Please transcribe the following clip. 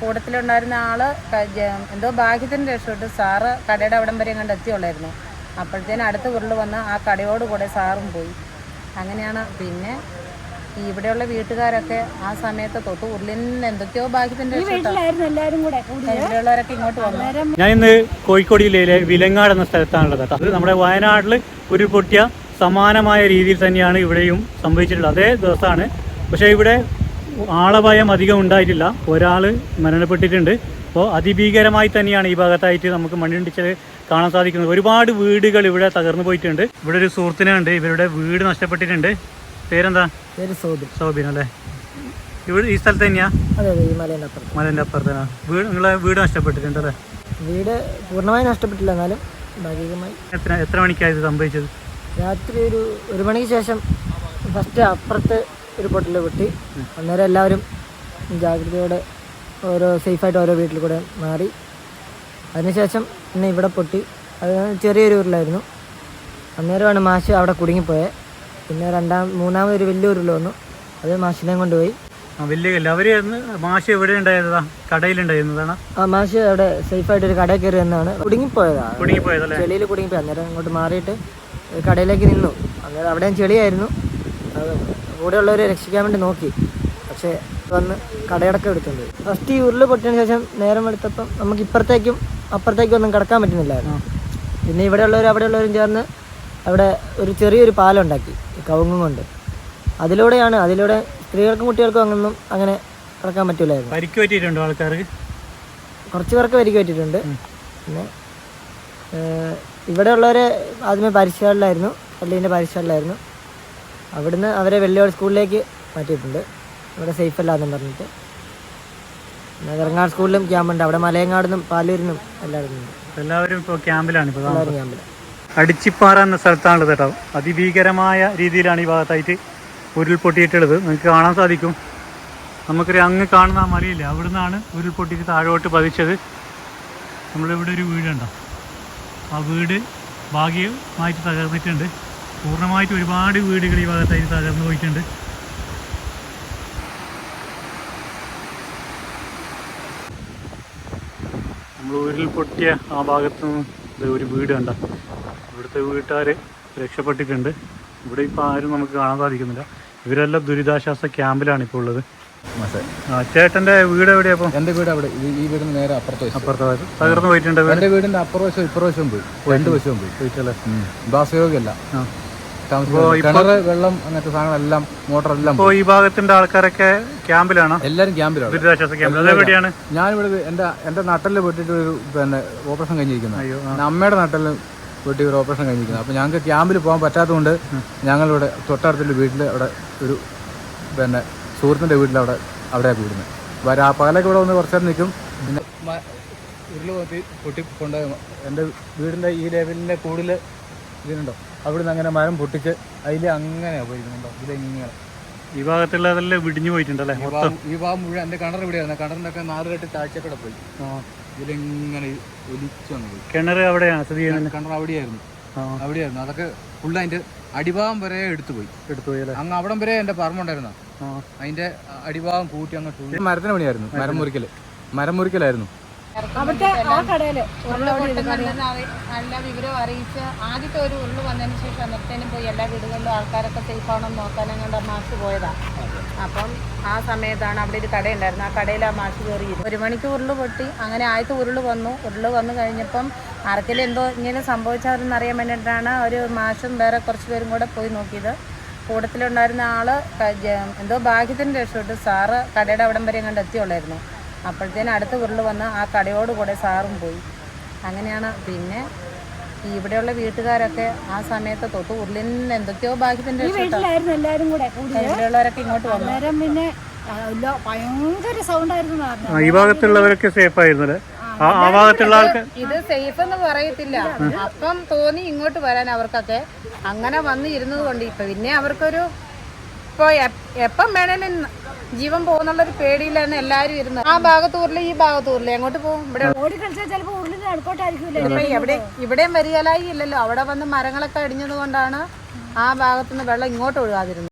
കൂട്ടത്തിലുണ്ടായിരുന്ന ആൾ എന്തോ ഭാഗ്യത്തിന് രക്ഷപ്പെട്ടു. സാറ് കടയുടെ അവിടം വരെ കണ്ട് എത്തിയുള്ളായിരുന്നു. അപ്പോഴത്തേനും അടുത്ത ഉരുൾ വന്ന് ആ കടയോട് കൂടെ സാറും പോയി. അങ്ങനെയാണ് പിന്നെ ഈ ഇവിടെയുള്ള വീട്ടുകാരൊക്കെ ആ സമയത്ത് തൊട്ട് ഉരുളിൽ നിന്ന് എന്തൊക്കെയോ ഭാഗ്യത്തിന്റെ ഇവിടെയുള്ളവരൊക്കെ ഇങ്ങോട്ട് വന്നു. ഞാൻ ഇന്ന് കോഴിക്കോട് ജില്ലയിലെ വിലങ്ങാട് എന്ന സ്ഥലത്താണുള്ളത് കേട്ടോ. അത് നമ്മുടെ വയനാട്ടിൽ ഉരുൾപൊട്ടിയ സമാനമായ രീതിയിൽ തന്നെയാണ് ഇവിടെയും സംഭവിച്ചിട്ടുള്ളത്. അതേ ദിവസമാണ്. പക്ഷേ ഇവിടെ ആളപായം അധികം ഉണ്ടായിട്ടില്ല. ഒരാൾ മരണപ്പെട്ടിട്ടുണ്ട്. അപ്പോൾ അതിഭീകരമായി തന്നെയാണ് ഈ ഭാഗത്തായിട്ട് നമുക്ക് മണ്ണിടിച്ചത് കാണാൻ സാധിക്കുന്നത്. ഒരുപാട് വീടുകൾ ഇവിടെ തകർന്നു പോയിട്ടുണ്ട്. ഇവിടെ ഒരു സുഹൃത്തിനുണ്ട്. ഇവരുടെ വീട് നഷ്ടപ്പെട്ടിട്ടുണ്ട്. പേരെന്താ? പേര് സോബിൻ. സോബിൻ അല്ലേ? ഇവിടെ ഈ സ്ഥലത്ത് തന്നെയാ? മലേന്റെ അപ്പുറത്താണ് വീട് നിങ്ങളെ വീട് നഷ്ടപ്പെട്ടിട്ടുണ്ട് അല്ലേ? വീട് പൂർണമായി നഷ്ടപ്പെട്ടില്ല. എന്നാലും ഭാഗികമായി. എത്ര എത്ര മണിക്കായത് സംഭവിച്ചത്? രാത്രി ഒരു ഒരു മണിക്ക് ശേഷം ഫസ്റ്റ് അപ്പുറത്ത് ഒരു പൊട്ടൽ പൊട്ടി. അന്നേരം എല്ലാവരും ജാഗ്രതയോടെ ഓരോ സേഫായിട്ട് ഓരോ വീട്ടിൽ കൂടെ മാറി. അതിനുശേഷം പിന്നെ ഇവിടെ പൊട്ടി. അത് ചെറിയൊരു ഉരുളായിരുന്നു. അന്നേരമാണ് മാഷ് അവിടെ കുടുങ്ങിപ്പോയത് പിന്നെ രണ്ടാം മൂന്നാമതൊരു വലിയ ഉരുള വന്നു. അത് മാഷിനെയും കൊണ്ടുപോയി. വലിയ കല്ല്. മാഷ് എവിടെ ഉണ്ടായിരുന്നതാ? കടയിലുണ്ടായിരുന്നതാണ് ആ മാഷ് അവിടെ സേഫായിട്ട് ഒരു കടയിൽ കയറി എന്നാണ് കുടുങ്ങിപ്പോയതാണ് കുടുങ്ങിപ്പോയതല്ലേ? ചെളിയിൽ കുടുങ്ങിപ്പോയി. അന്നേരം അങ്ങോട്ട് മാറിയിട്ട് കടയിലേക്ക് നിന്നു. അന്നേരം അവിടെയും ചെളിയായിരുന്നു. കൂടെയുള്ളവരെ രക്ഷിക്കാൻ വേണ്ടി നോക്കി. പക്ഷേ വന്ന് കടയടക്കം എടുത്തുണ്ട് ഫസ്റ്റ് ഈ ഉരുൾ പൊട്ടിയതിന് ശേഷം നേരം എടുത്തപ്പം നമുക്ക് ഇപ്പുറത്തേക്കും അപ്പുറത്തേക്കും ഒന്നും കിടക്കാൻ പറ്റുന്നില്ലായിരുന്നു. പിന്നെ ഇവിടെയുള്ളവർ അവിടെയുള്ളവരും ചേർന്ന് അവിടെ ഒരു ചെറിയൊരു പാലം ഉണ്ടാക്കി ഈ കവുങ്ങും കൊണ്ട്. അതിലൂടെയാണ് അതിലൂടെ സ്ത്രീകൾക്കും കുട്ടികൾക്കും അങ്ങൊന്നും അങ്ങനെ കിടക്കാൻ പറ്റില്ലായിരുന്നു പരിക്ക് പറ്റിയിട്ടുണ്ടോ ആൾക്കാർക്ക്? കുറച്ച് പേർക്ക് പരിക്ക് പറ്റിയിട്ടുണ്ട്. പിന്നെ ഇവിടെയുള്ളവരെ ഇവിടെ ഉള്ളവരെ ആദ്യമേ പരിശീലനമായിരുന്നു പള്ളീന്റെ പരിശീലനമായിരുന്നു അവിടുന്ന് അവരെ വെള്ളിയോട് സ്കൂളിലേക്ക് മാറ്റിയിട്ടുണ്ട്. ഇവിടെ സേഫ് അല്ലാന്നും പറഞ്ഞിട്ട്. പിന്നെ വെറങ്ങാട് സ്കൂളിലും ക്യാമ്പുണ്ട് അവിടെ മലയങ്ങാടിനും പാലൂരിനും എല്ലാവരും എല്ലാവരും ഇപ്പോൾ ക്യാമ്പിലാണ് ഇപ്പോൾ എല്ലാവരും ക്യാമ്പിൽ അടിച്ചിപ്പാറ എന്ന സ്ഥലത്താണുള്ളത് കേട്ടോ. അതിഭീകരമായ രീതിയിലാണ് ഈ ഭാഗത്തായിട്ട് ഉരുൾപൊട്ടിയിട്ടുള്ളത്. നിങ്ങൾക്ക് കാണാൻ സാധിക്കും. നമുക്കൊരു അങ്ങ് കാണുന്ന മലയില്ല? അവിടുന്നാണ് ഉരുൾപൊട്ടിയിട്ട് താഴോട്ട് പതിച്ചത്. നമ്മളിവിടെ ഒരു വീടുണ്ടോ? ആ വീട് ഭാഗ്യമായിട്ട് തകർന്നിട്ടുണ്ട്. പൂർണമായിട്ട് ഒരുപാട് വീടുകൾ ഈ ഭാഗത്തായി തകർന്നു പോയിട്ടുണ്ട്. നമ്മൾ ഉരുൾപൊട്ടിയ ആ ഭാഗത്ത് നിന്ന് ഒരു വീട് കണ്ട. ഇവിടുത്തെ വീട്ടുകാർ രക്ഷപ്പെട്ടിട്ടുണ്ട്. ഇവിടെ ഇപ്പോൾ ആരും നമുക്ക് കാണാൻ സാധിക്കുന്നില്ല. ഇവരെല്ലാം ദുരിതാശ്വാസ ക്യാമ്പിലാണ് ഇപ്പോൾ ഉള്ളത്. ആ ചേട്ടന്റെ വീട് എവിടെയാ അപ്പോൾ എന്റെ വീട് അവിടെ. ഈ- വീടിന് നേരെ അപ്പുറത്ത് അപ്പുറത്തെ തകർന്നു പോയിട്ടുണ്ട് എന്റെ വീടിന്റെ അപ്പുറവശം പോയി. രണ്ട് വശവും പോയി. പോയിട്ടല്ലേ? ആ. കിണറ് വെള്ളം അങ്ങനത്തെ സാധനങ്ങളെല്ലാം മോട്ടറെല്ലാം അപ്പോൾ ഈ ഭാഗത്തിന്റെ ആൾക്കാരൊക്കെ ക്യാമ്പിലാണോ. എല്ലാവരും ക്യാമ്പിലാണ്. ദുരിതാശ്വാസ ക്യാമ്പിൽ. അതെവിടെയാണ് ഞാനിവിടെ എന്റെ എന്റെ നട്ടൽ പെട്ടിട്ട് ഒരു പിന്നെ ഓപ്പറേഷൻ കഴിഞ്ഞിരിക്കുന്നത് അമ്മയുടെ നട്ടൽ വീട്ടിൽ ഒരു ഓപ്പറേഷൻ കഴിഞ്ഞിരിക്കുന്നത് അപ്പോൾ ഞങ്ങൾക്ക് ക്യാമ്പിൽ പോകാൻ പറ്റാത്തതുകൊണ്ട് ഞങ്ങളിവിടെ തൊട്ടടുത്തുള്ള വീട്ടിൽ അവിടെ ഒരു പിന്നെ സുഹൃത്തിന്റെ വീട്ടിൽ അവിടെ അവിടെയാണ് കൂടുന്നത് വരാ പകലൊക്കെ ഇവിടെ വന്ന് കുറച്ചേരം നിൽക്കും. പിന്നെ ഉരുൾ പൊട്ടി പൊട്ടി കൊണ്ട് എന്റെ വീടിന്റെ ഈ ലെവലിന്റെ കൂടുതൽ ഇതിനുണ്ടോ അവിടെ നിന്ന് അങ്ങനെ മരം പൊട്ടിച്ച് അതിൽ അങ്ങനെ പോയിരുന്നുണ്ടോ? ഇതിങ്ങനെ ഈ ഭാഗത്തുള്ളതെല്ലാം വിടിഞ്ഞു പോയിട്ടുണ്ടല്ലേ ഈ ഭാഗം മുഴുവൻ എന്റെ കിണർ ഇവിടെയായിരുന്നു. കിണറിന്റെ ഒക്കെ നാല് കെട്ട് താഴ്ചക്കൂടെ പോയി. ആ. ഇതിലിങ്ങനെ ഒലിച്ചു വന്നു പോയി. കിണർ അവിടെയാണ് സ്ഥിതി ചെയ്യുന്നത്? കിണർ അവിടെയായിരുന്നു. ആ. അവിടെയായിരുന്നു. അതൊക്കെ ഫുള്ള് അതിന്റെ അടിഭാഗം വരെ എടുത്തു പോയി. എടുത്തു പോയി അങ്ങ് അവിടം വരെ എന്റെ പറമ്പുണ്ടായിരുന്നു ആ. അതിന്റെ അടിഭാഗം കൂട്ടി അങ്ങ് മരത്തിന് പണിയായിരുന്നു. മരം മുറിക്കൽ. മരം മുറിക്കലായിരുന്നു. അവിടുത്തെ ആ കടയിൽ നല്ല വിവരം അറിയിച്ച് ആദ്യത്തെ ഒരു ഉരുൾ വന്നതിന് ശേഷം അന്നത്തേനും പോയി എല്ലാ വീടുകളിലും ആൾക്കാരൊക്കെ സേഫ് ആണോ നോക്കാനും കണ്ട മാഷ് പോയതാ. അപ്പം ആ സമയത്താണ് അവിടെ ഒരു കടയുണ്ടായിരുന്നു ആ കടയിൽ ആ മാഷ് കയറിയിരുന്നു ഒരു മണിക്ക് ഉരുൾ പൊട്ടി. അങ്ങനെ ആദ്യത്തെ ഉരുൾ വന്നു. ഉരുൾ വന്നു കഴിഞ്ഞപ്പം ആർക്കെങ്കിലും എന്തോ ഇങ്ങനെ സംഭവിച്ചവരെന്ന് അറിയാൻ വേണ്ടിയിട്ടാണ് ഒരു മാഷും വേറെ കുറച്ച് പേരും കൂടെ പോയി നോക്കിയത്. കൂട്ടത്തിലുണ്ടായിരുന്ന ആൾ എന്തോ ഭാഗ്യത്തിന് രക്ഷപ്പെട്ടു. സാറ് കടയുടെ അവിടം വരെ കണ്ട് എത്തിയുള്ളായിരുന്നു. അപ്പോഴത്തേനും അടുത്ത ഉരുൾ വന്ന് ആ കടയോട് കൂടെ സാറും പോയി. അങ്ങനെയാണ് പിന്നെ ഈ ഇവിടെയുള്ള വീട്ടുകാരൊക്കെ ആ സമയത്ത് തൊട്ട് ഉരുളിൽ നിന്ന് എന്തൊക്കെയോ ഭാഗ്യത്തിന് രക്ഷപ്പെട്ടു വീട്ടിലായിരുന്നു എല്ലാവരും കൂടെ ഇവിടെയുള്ളവരൊക്കെ ഇങ്ങോട്ട് വന്നു. പിന്നെ ഭയങ്കര സൗണ്ട് ആയിരുന്നു എന്ന് പറഞ്ഞു. ആ, ഈ ഭാഗത്തുള്ളവരൊക്കെ സേഫ് ആയിരുന്നല്ലേ? ആ ആ ഭാഗത്തുള്ള ആൾക്ക് ഇത് സേഫ് എന്ന് പറയത്തില്ല. അപ്പം തോന്നി ഇങ്ങോട്ട് വരാൻ അവർക്കൊക്കെ. അങ്ങനെ വന്നിരുന്നത് കൊണ്ട് ഇപ്പൊ പിന്നെ അവർക്കൊരു ഇപ്പൊ എപ്- എപ്പം വേണേലും ജീവൻ പോകുന്നുള്ളൊരു പേടിയിലാണ് എല്ലാരും ഇരുന്നത്. ആ ഭാഗത്തൂരിൽ ഈ ഭാഗത്തൂരിൽ. എങ്ങോട്ട് പോകും? ഇവിടെ എവിടെ ഇവിടെയും വരികലായി ഇല്ലല്ലോ. അവിടെ വന്ന് മരങ്ങളൊക്കെ അടിഞ്ഞത് കൊണ്ടാണ് ആ ഭാഗത്തുനിന്ന് വെള്ളം ഇങ്ങോട്ട് ഒഴുകാതിരുന്നത്.